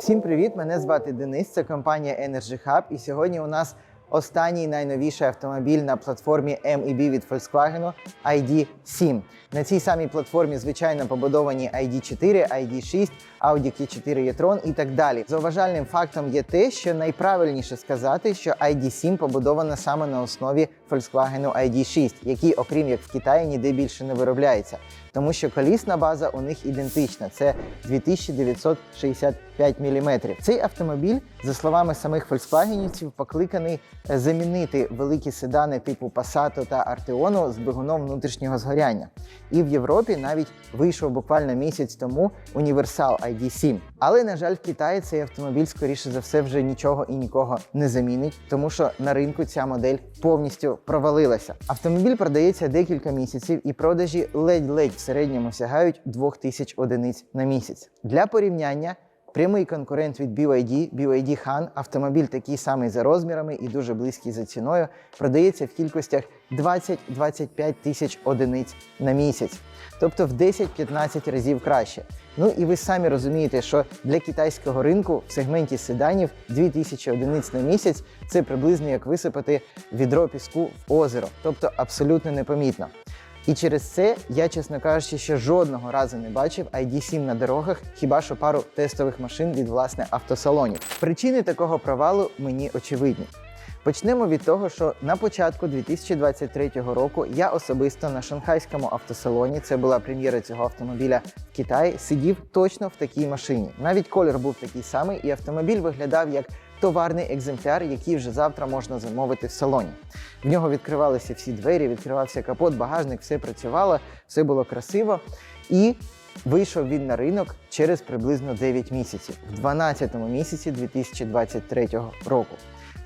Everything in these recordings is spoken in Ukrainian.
Всім привіт! Мене звати Денис. Це компанія Energy Hub. І сьогодні у нас останній найновіший автомобіль на платформі MEB від Volkswagen ID7. На цій самій платформі, звичайно, побудовані ID4, ID6, Audi Q4 e-tron і так далі. Зауважальним фактом є те, що найправильніше сказати, що ID7 побудована саме на основі Volkswagen ID6, який, окрім як в Китаї, ніде більше не виробляється. Тому що колісна база у них ідентична. Це 2965 мм. Цей автомобіль, за словами самих Volkswagenівців, покликаний замінити великі седани типу Passat та Arteon з двигуном внутрішнього згоряння. І в Європі навіть вийшов буквально місяць тому універсал ID7. Але, на жаль, в Китаї цей автомобіль, скоріше за все, вже нічого і нікого не замінить, тому що на ринку ця модель повністю провалилася. Автомобіль продається декілька місяців, і продажі ледь-ледь середньому сягають 2000 одиниць на місяць. Для порівняння. Прямий конкурент від BYD, BYD Han, автомобіль такий самий за розмірами і дуже близький за ціною, продається в кількостях 20-25 тисяч одиниць на місяць, тобто в 10-15 разів краще. Ну і ви самі розумієте, що для китайського ринку в сегменті седанів 2000 одиниць на місяць це приблизно як висипати відро піску в озеро, тобто абсолютно непомітно. І через це я, чесно кажучи, ще жодного разу не бачив ID7 на дорогах, хіба що пару тестових машин від власне автосалонів. Причини такого провалу мені очевидні. Почнемо від того, що на початку 2023 року я особисто на шанхайському автосалоні, це була прем'єра цього автомобіля в Китаї, сидів точно в такій машині. Навіть колір був такий самий, і автомобіль виглядав як товарний екземпляр, який вже завтра можна замовити в салоні. В нього відкривалися всі двері, відкривався капот, багажник, все працювало, все було красиво. І вийшов він на ринок через приблизно 9 місяців, в 12 місяці 2023 року.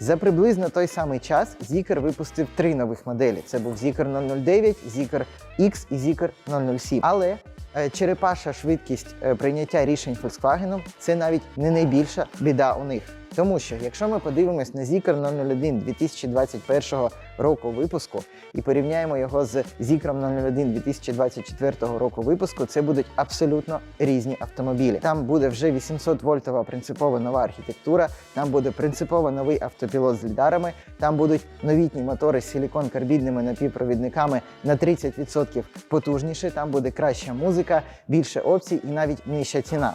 За приблизно той самий час Zikr випустив три нових моделі: це був Zikr 009, Zikr X і Zikr 007. Але е, черепаша швидкість е, прийняття рішень Volkswagen це навіть не найбільша біда у них. Тому що, якщо ми подивимось на Zikr 001 2021 року випуску і порівняємо його з Zikr 01 2024 року випуску, це будуть абсолютно різні автомобілі. Там буде вже 800 вольтова принципово нова архітектура, там буде принципово новий автопілот з лідарами, там будуть новітні мотори з силікон-карбідними напівпровідниками на 30% потужніші, там буде краща музика, більше опцій і навіть нижча ціна.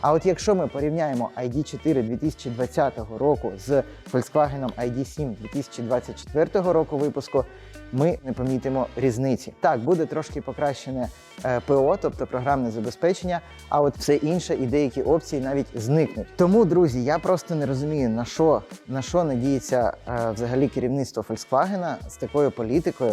А от якщо ми порівняємо ID4 2020 року з Volkswagen ID7 2024 року випуску, ми не помітимо різниці. Так, буде трошки покращене е, ПО, тобто програмне забезпечення, а от все інше і деякі опції навіть зникнуть. Тому, друзі, я просто не розумію, на що, на що надіється е, взагалі керівництво Volkswagen з такою політикою.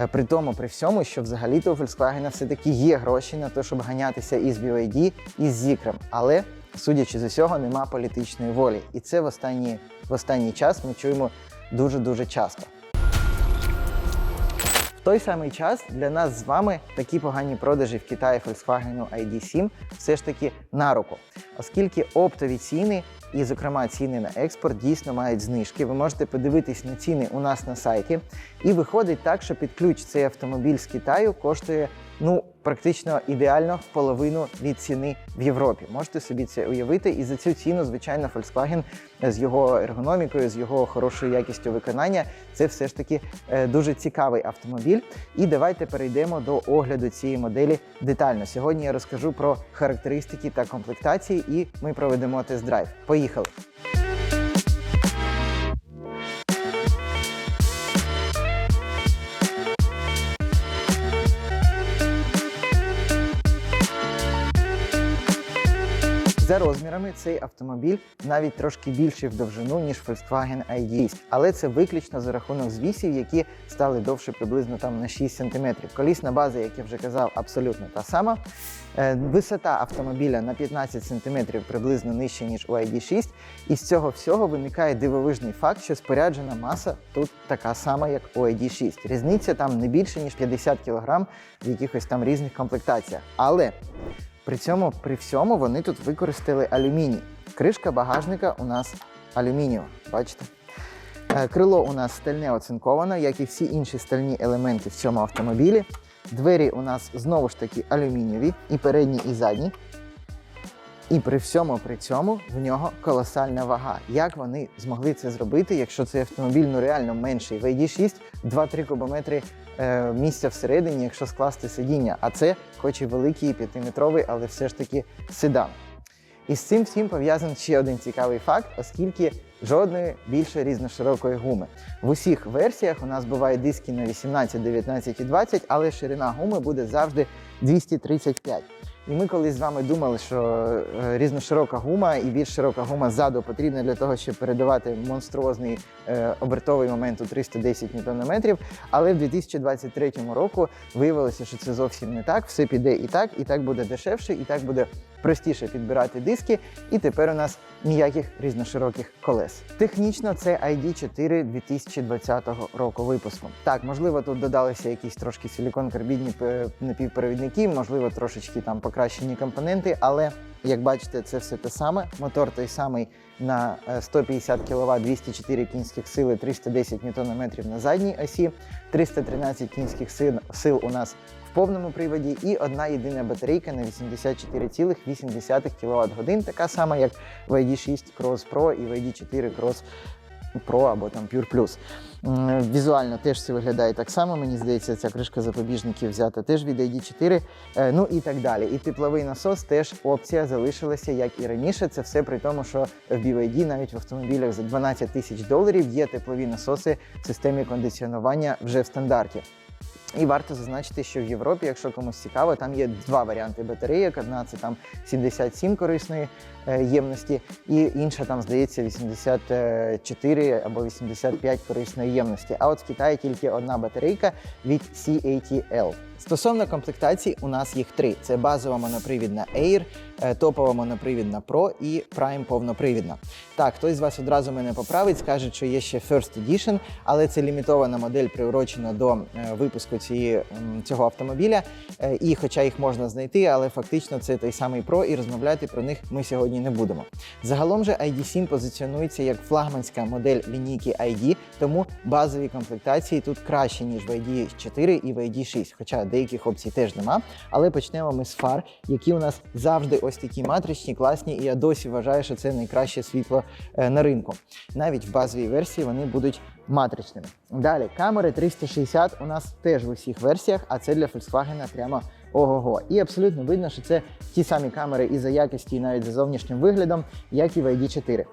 Е, При тому, при всьому, що взагалі-то у Volkswagen все-таки є гроші на те, щоб ганятися із BYD, і з Zikr. Але, судячи з усього, нема політичної волі. І це в останній, в останній час ми чуємо дуже-дуже часто. Той самий час для нас з вами такі погані продажі в Китаї Volkswagen ID7 все ж таки на руку, оскільки оптові ціни і, зокрема, ціни на експорт дійсно мають знижки. Ви можете подивитись на ціни у нас на сайті. І виходить так, що під ключ цей автомобіль з Китаю коштує ну практично ідеально в половину від ціни в Європі. Можете собі це уявити. І за цю ціну, звичайно, Volkswagen з його ергономікою, з його хорошою якістю виконання, це все ж таки е, дуже цікавий автомобіль. І давайте перейдемо до огляду цієї моделі детально. Сьогодні я розкажу про характеристики та комплектації, і ми проведемо тест-драйв. Поїхали! За розмірами цей автомобіль навіть трошки більший в довжину, ніж Volkswagen ID. Але це виключно за рахунок звісів, які стали довше приблизно там на 6 см. Колісна база, як я вже казав, абсолютно та сама. Е, Висота автомобіля на 15 см приблизно нижче, ніж у ID6. І з цього всього виникає дивовижний факт, що споряджена маса тут така сама, як у ID6. Різниця там не більше, ніж 50 кг в якихось там різних комплектаціях. Але при цьому, при всьому, вони тут використали алюміній. Кришка багажника у нас алюмінієва, бачите? Е, Крило у нас стальне оцинковане, як і всі інші стальні елементи в цьому автомобілі. Двері у нас знову ж таки алюмінієві, і передні, і задні. І при всьому при цьому в нього колосальна вага. Як вони змогли це зробити, якщо цей автомобіль ну реально менший? В ID6 2-3 кубометри е, місця всередині, якщо скласти сидіння. А це, хоч і великий 5-метровий, але все ж таки седан. І з цим всім пов'язаний ще один цікавий факт, оскільки жодної більше різноширокої гуми. В усіх версіях у нас бувають диски на 18, 19 і 20, але ширина гуми буде завжди 235. І ми колись з вами думали, що е, різноширока гума і більш широка гума ззаду потрібна для того, щоб передавати монструозний е, обертовий момент у 310 ньютонометрів. Але в 2023 року виявилося, що це зовсім не так. Все піде і так, і так буде дешевше, і так буде простіше підбирати диски. І тепер у нас ніяких різношироких колес. Технічно це ID4 2020 року випуску. Так, можливо, тут додалися якісь трошки силікон-карбідні е, напівпровідники, можливо, трошечки там покращені компоненти, але як бачите, це все те саме. Мотор той самий на е, 150 кВт, 204 кінських сили, 310 Нм на задній осі, 313 кінських сил у нас в повному приводі і одна єдина батарейка на 84,8 кВт годин, така сама, як в ID6 Cross Pro і в ID4 Cross Pro або там Pure Plus. Візуально теж все виглядає так само. Мені здається, ця кришка запобіжників взята теж від ID4, е, ну і так далі. І тепловий насос теж опція залишилася, як і раніше. Це все при тому, що в BYD навіть в автомобілях за 12 тисяч доларів є теплові насоси в системі кондиціонування вже в стандарті. І варто зазначити, що в Європі, якщо комусь цікаво, там є два варіанти батареїк. Одна це там 77 корисної е, ємності, і інша там, здається, 84 або 85 корисної ємності. А от в Китаї тільки одна батарейка від CATL. Стосовно комплектацій, у нас їх три: це базова монопривідна Air, е, топова монопривідна Pro і Prime повнопривідна. Так, хтось з вас одразу мене поправить, скаже, що є ще First Edition, але це лімітована модель, приурочена до е, випуску цієї, цього автомобіля. Е, І хоча їх можна знайти, але фактично це той самий Pro, і розмовляти про них ми сьогодні не будемо. Загалом же ID7 позиціонується як флагманська модель лінійки ID, тому базові комплектації тут краще, ніж в ID4 і в ID6, хоча деяких опцій теж нема. Але почнемо ми з фар, які у нас завжди ось такі матричні, класні, і я досі вважаю, що це найкраще світло е, на ринку. Навіть в базовій версії вони будуть матричними. Далі камери 360 у нас теж в усіх версіях, а це для Volkswagen прямо ого-го. І абсолютно видно, що це ті самі камери і за якості, і навіть за зовнішнім виглядом, як і в ID4.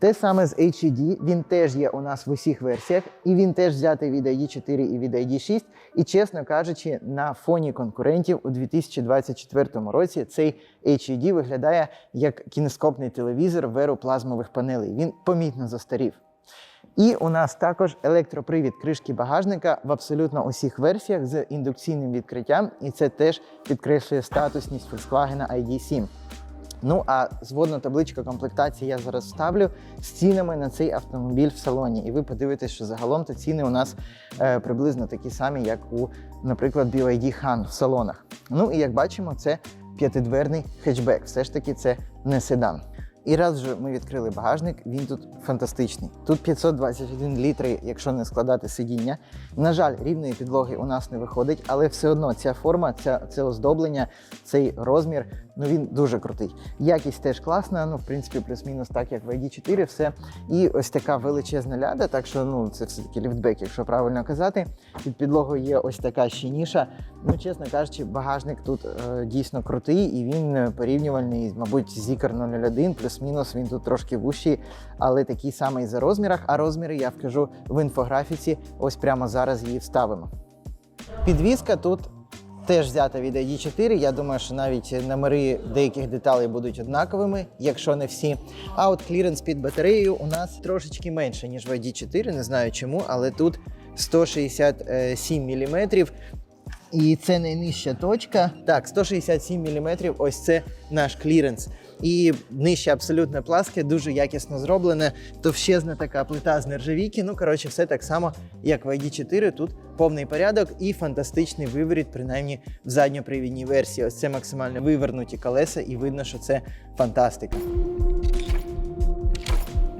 Те саме з HUD, він теж є у нас в усіх версіях, і він теж взятий від ID4 і від ID6. І чесно кажучи, на фоні конкурентів у 2024 році цей HUD виглядає як кінескопний телевізор в еру плазмових панелей. Він помітно застарів. І у нас також електропривід кришки багажника в абсолютно усіх версіях з індукційним відкриттям, і це теж підкреслює статусність Volkswagen ID7. Ну а зводну табличку комплектації я зараз ставлю з цінами на цей автомобіль в салоні. І ви подивитесь, що загалом то ціни у нас е, приблизно такі самі, як у, наприклад, BYD Han в салонах. Ну і як бачимо, це п'ятидверний хетчбек. Все ж таки, це не седан. І раз вже ми відкрили багажник, він тут фантастичний. Тут 521 літри, якщо не складати сидіння. На жаль, рівної підлоги у нас не виходить, але все одно ця форма, ця, це оздоблення, цей розмір, ну він дуже крутий. Якість теж класна, ну в принципі, плюс-мінус так, як в ID4, все. І ось така величезна ляда, так що ну це все-таки ліфтбек, якщо правильно казати. Під підлогою є ось така ще ніша. Ну, чесно кажучи, багажник тут е, дійсно крутий і він е, порівнювальний, мабуть, з Zikr 01, плюс-мінус він тут трошки вущий, але такий самий за розмірах. А розміри я вкажу в інфографіці. Ось прямо зараз її вставимо. Підвізка тут теж взята від ID4. Я думаю, що навіть номери деяких деталей будуть однаковими, якщо не всі. А от кліренс під батареєю у нас трошечки менше, ніж в ID4. Не знаю чому, але тут 167 мм. І це найнижча точка. Так, 167 мм, ось це наш кліренс. І нижче абсолютно пласке, дуже якісно зроблене. Товщезна така плита з нержавійки. Ну, коротше, все так само, як в ID4. Тут повний порядок і фантастичний виворіт, принаймні в задньопривідній версії. Ось це максимально вивернуті колеса, і видно, що це фантастика.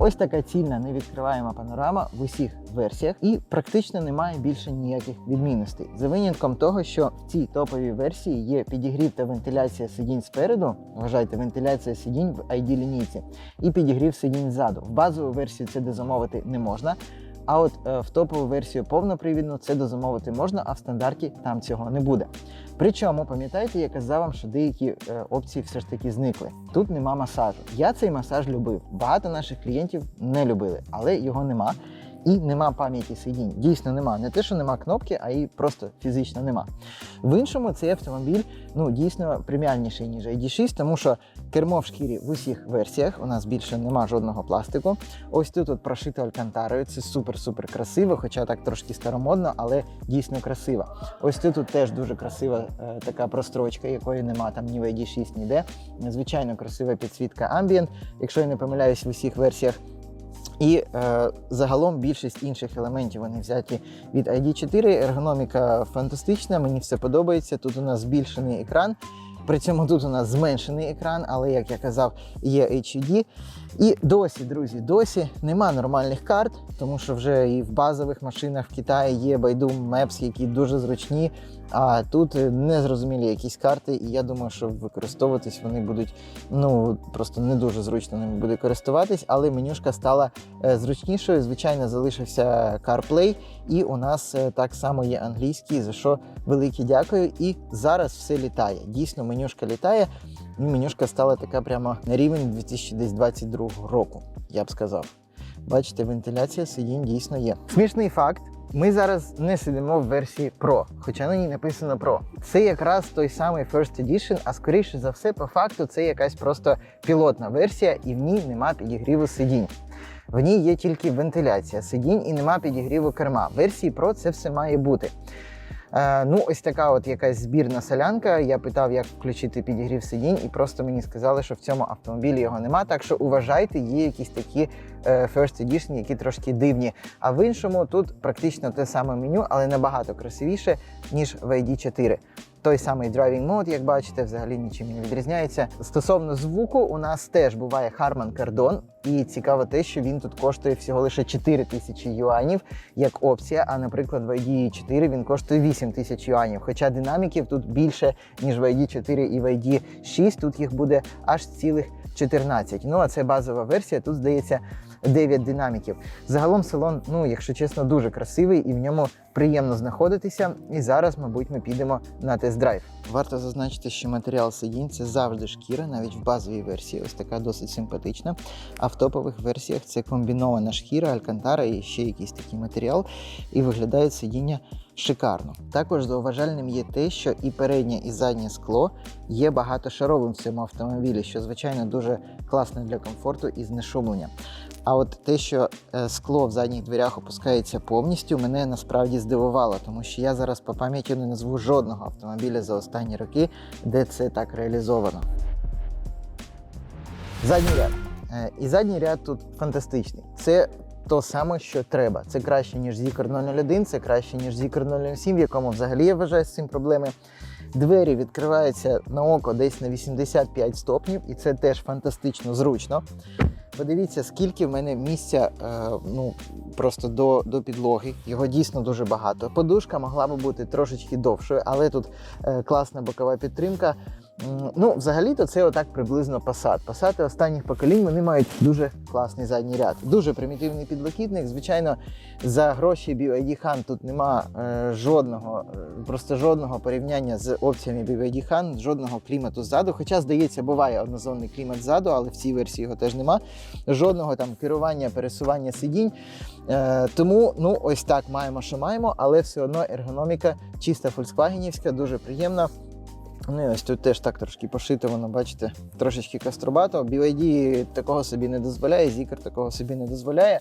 Ось така цільна невідкриваєма панорама в усіх версіях, і практично немає більше ніяких відмінностей. За винятком того, що в цій топовій версії є підігрів та вентиляція сидінь спереду. Вважайте, вентиляція сидінь в ID лінійці, і підігрів сидінь ззаду. В базову версію це дозамовити не можна. А от е, в топову версію повнопривідну це дозамовити можна, а в стандарті там цього не буде. Причому, пам'ятаєте, я казав вам, що деякі е, опції все ж таки зникли. Тут нема масажу. Я цей масаж любив. Багато наших клієнтів не любили, але його нема. І нема пам'яті сидінь. Дійсно нема. Не те, що нема кнопки, а і просто фізично нема. В іншому цей автомобіль ну дійсно преміальніший, ніж ID6, тому що кермо в шкірі в усіх версіях. У нас більше нема жодного пластику. Ось тут от прошито алькантарою. Це супер-супер красиво, хоча так трошки старомодно, але дійсно красиво. Ось тут теж дуже красива е, така прострочка, якої нема там ні в ID6, ніде. Звичайно, красива підсвітка Ambient, якщо я не помиляюсь в усіх версіях. І е, загалом більшість інших елементів вони взяті від ID4. Ергономіка фантастична, мені все подобається. Тут у нас збільшений екран. При цьому тут у нас зменшений екран, але як я казав, є HUD. І досі, друзі, досі нема нормальних карт, тому що вже і в базових машинах в Китаї є Baidu Maps, які дуже зручні. А тут е, незрозумілі якісь карти, і я думаю, що використовуватись вони будуть ну просто не дуже зручно ними буде користуватись, але менюшка стала е, зручнішою. Звичайно, залишився CarPlay, і у нас е, так само є англійський, за що велике дякую. І зараз все літає. Дійсно, менюшка літає. І менюшка стала така прямо на рівень 2022 року, я б сказав. Бачите, вентиляція сидінь дійсно є. Смішний факт. Ми зараз не сидимо в версії Pro, хоча на ній написано Pro. Це якраз той самий First Edition, а скоріше за все, по факту, це якась просто пілотна версія, і в ній нема підігріву сидінь. В ній є тільки вентиляція сидінь і нема підігріву керма. В версії Pro це все має бути. Е, ну, ось така от якась збірна солянка. Я питав, як включити підігрів сидінь, і просто мені сказали, що в цьому автомобілі його нема. Так що уважайте, є якісь такі е, First Edition, які трошки дивні. А в іншому тут практично те саме меню, але набагато красивіше, ніж в ID4. Той самий Driving Mode, як бачите, взагалі нічим не відрізняється. Стосовно звуку, у нас теж буває Harman Kardon, і цікаво те, що він тут коштує всього лише 4 тисячі юанів як опція. А, наприклад, в ID4 він коштує 8 тисяч юанів. Хоча динаміків тут більше, ніж в ID4 і в ID6. Тут їх буде аж цілих 14. Ну а це базова версія. Тут здається. 9 динаміків. Загалом салон, ну якщо чесно, дуже красивий і в ньому приємно знаходитися. І зараз, мабуть, ми підемо на тест-драйв. Варто зазначити, що матеріал сидінь це завжди шкіра, навіть в базовій версії. Ось така досить симпатична. А в топових версіях це комбінована шкіра, алькантара і ще якийсь такий матеріал. І виглядає сидіння шикарно. Також зауважальним є те, що і переднє, і заднє скло є багатошаровим в цьому автомобілі, що звичайно дуже класно для комфорту і знешумлення. А от те, що е, скло в задніх дверях опускається повністю, мене насправді здивувало, тому що я зараз по пам'яті не назву жодного автомобіля за останні роки, де це так реалізовано. Задній ряд. Е, І задній ряд тут фантастичний. Це то саме, що треба. Це краще, ніж Zikr 001, це краще, ніж Zikr 007, в якому взагалі я вважаю з цим проблеми. Двері відкриваються на око десь на 85 стопнів, і це теж фантастично зручно. Подивіться, скільки в мене місця е, ну, просто до, до підлоги. Його дійсно дуже багато. Подушка могла би бути трошечки довшою, але тут е, класна бокова підтримка. Ну, взагалі-то це отак приблизно Passat. Passat останніх поколінь вони мають дуже класний задній ряд. Дуже примітивний підлокітник. Звичайно, за гроші BYD Han тут нема е, жодного, е, просто жодного порівняння з опціями BYD Han, жодного клімату ззаду. Хоча, здається, буває однозонний клімат ззаду, але в цій версії його теж нема. Жодного там керування, пересування сидінь. Е, тому, ну, ось так маємо, що маємо, але все одно ергономіка чиста фольксвагенівська, дуже приємна. Ну і ось тут теж так трошки пошито, воно, бачите, трошечки каструбато. BYD такого собі не дозволяє, Zikr такого собі не дозволяє.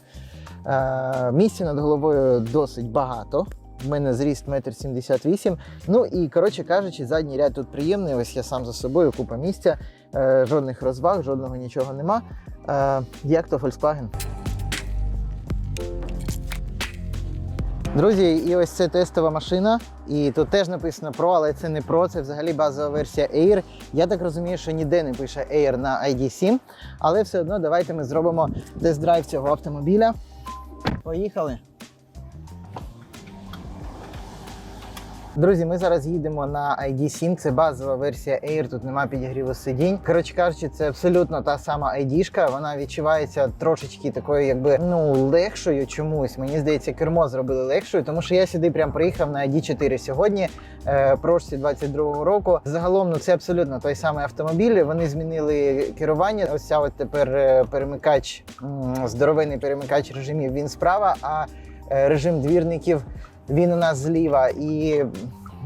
Е, місця над головою досить багато. В мене зріст 1,78 м. Ну і коротше кажучи, задній ряд тут приємний. Ось я сам за собою, купа місця, е, жодних розваг, жодного нічого нема. Е, як то Volkswagen? Друзі, і ось це тестова машина. І тут теж написано Pro, але це не Pro, це взагалі базова версія Air. Я так розумію, що ніде не пише Air на ID7. Але все одно давайте ми зробимо тест-драйв цього автомобіля. Поїхали. Друзі, ми зараз їдемо на ID7, це базова версія Air, тут нема підігріву сидінь. Коротше кажучи, це абсолютно та сама ID-шка, вона відчувається трошечки такою, якби ну легшою чомусь. Мені здається, кермо зробили легшою, тому що я сюди прям приїхав на ID4 сьогодні, е, прошці 22-го року. Загалом, ну це абсолютно той самий автомобіль. Вони змінили керування. Ось ця от тепер е, перемикач, м, здоровенний перемикач режимів. Він справа, а е, режим двірників він у нас зліва, і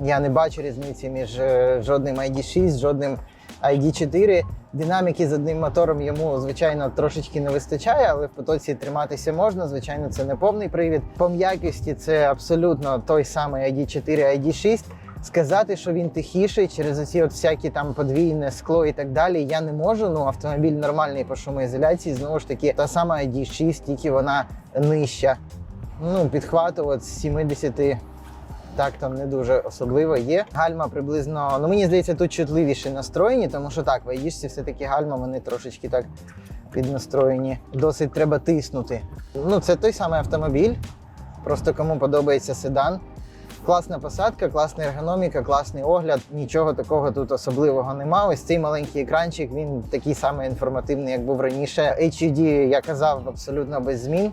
я не бачу різниці між е, жодним ID6, жодним ID4. Динаміки з одним мотором йому, звичайно, трошечки не вистачає, але в потоці триматися можна. Звичайно, це не повний привід. По м'якості це абсолютно той самий ID4, ID6. Сказати, що він тихіший через оці от всякі там подвійне скло і так далі, я не можу. Ну автомобіль нормальний по шумоізоляції. Знову ж таки, та сама ID6, тільки вона нижча. Ну, підхвату от з 70 так там не дуже особливо є. Гальма приблизно, ну мені здається, тут чутливіше настроєні, тому що так, в Аїшці все-таки гальма, вони трошечки так піднастроєні. Досить треба тиснути. Ну, це той самий автомобіль. Просто кому подобається седан. Класна посадка, класна ергономіка, класний огляд. Нічого такого тут особливого нема. Ось цей маленький екранчик, він такий самий інформативний, як був раніше. HUD, я казав, абсолютно без змін.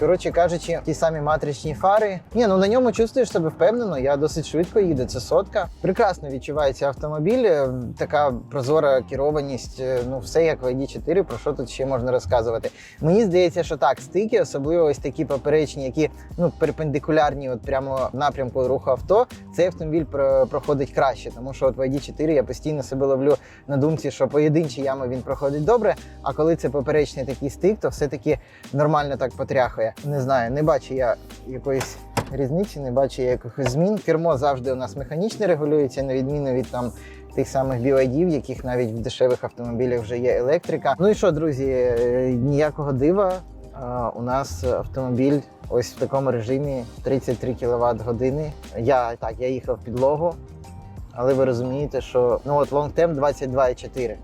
Коротше кажучи, ті самі матричні фари. Ні, ну на ньому чувствуєш себе впевнено. Я досить швидко їду. Це сотка. Прекрасно відчувається автомобіль. е, Така прозора керованість. е, Ну, все як в ID4, про що тут ще можна розказувати. Мені здається, що так, стики, особливо ось такі поперечні, які ну перпендикулярні, от прямо напрямку руху авто. Цей автомобіль про- проходить краще, тому що от в ID4 я постійно себе ловлю на думці, що поєдинчі ями він проходить добре. А коли це поперечний такий стик, то все-таки нормально так потряхує. Не знаю, не бачу я якоїсь різниці, не бачу якихось змін. Кермо завжди у нас механічне регулюється, на відміну від там. Тих самих BYD, в яких навіть в дешевих автомобілях вже є електрика. Ну і що, друзі, е, ніякого дива. У нас автомобіль ось в такому режимі 33 кВт години. Я так, я їхав підлогу, але ви розумієте, що ну от лонгтем 22,4.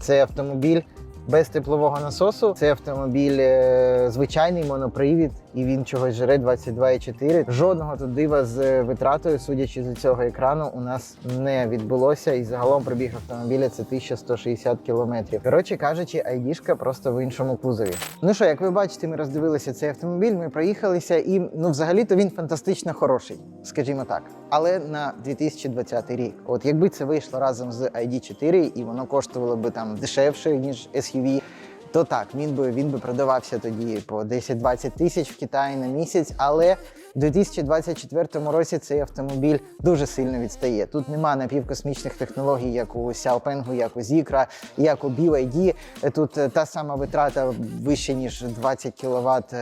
Це автомобіль без теплового насосу. Це автомобіль е, звичайний монопривід, і він чогось жре 22,4. Жодного тут дива з е, витратою, судячи з цього екрану, у нас не відбулося. І загалом пробіг автомобіля це 1160 кілометрів. Коротше кажучи, айдішка просто в іншому кузові. Ну що, як ви бачите, ми роздивилися цей автомобіль, ми проїхалися, і ну, взагалі-то він фантастично хороший, скажімо так. Але на 2020 рік. От якби це вийшло разом з ID4 і воно коштувало би там дешевше, ніж SUV, то так, він би він би продавався тоді по 10-20 тисяч в Китаї на місяць. Але в 2024 році цей автомобіль дуже сильно відстає. Тут нема напівкосмічних технологій, як у Xiaopeng, як у Zikra, як у BYD. Тут е, та сама витрата вище ніж 20 кВт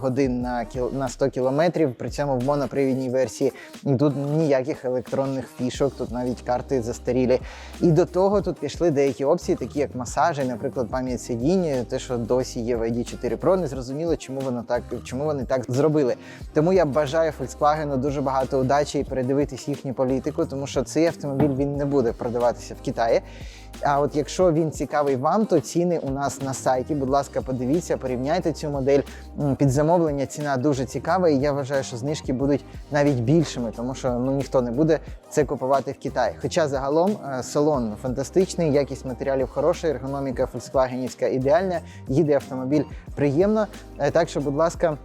годин на на 100 кілометрів. При цьому в монопривідній версії тут ніяких електронних фішок, тут навіть карти застарілі. І до того тут пішли деякі опції, такі як масажі, наприклад, пам'ять сидіння, те, що досі є в ID4 Pro. Не зрозуміло, чому воно так, чому вони так зробили. Тому я бажаю Volkswagen дуже багато удачі і передивитись їхню політику, тому що цей автомобіль він не буде продаватися в Китаї. А от якщо він цікавий вам, то ціни у нас на сайті. Будь ласка, подивіться, порівняйте цю модель. Під замовлення ціна дуже цікава, і я вважаю, що знижки будуть навіть більшими, тому що ну ніхто не буде це купувати в Китаї. Хоча загалом е, салон фантастичний, якість матеріалів хороша, ергономіка Volkswagenівська ідеальна, їде автомобіль приємно. Е, Так що, будь ласка.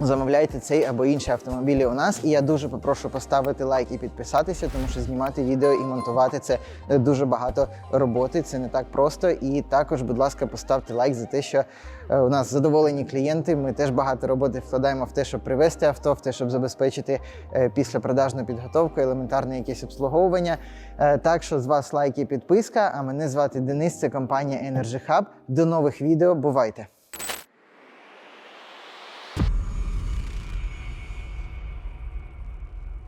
Замовляйте цей або інші автомобілі у нас, і я дуже попрошу поставити лайк і підписатися, тому що знімати відео і монтувати це е, дуже багато роботи. Це не так просто. І також, будь ласка, поставте лайк за те, що е, у нас задоволені клієнти. Ми теж багато роботи вкладаємо в те, щоб привезти авто, в те, щоб забезпечити е, післяпродажну підготовку, елементарне якесь обслуговування. Так що з вас лайк і підписка. А мене звати Денис. Це компанія Energy Hub. До нових відео. Бувайте!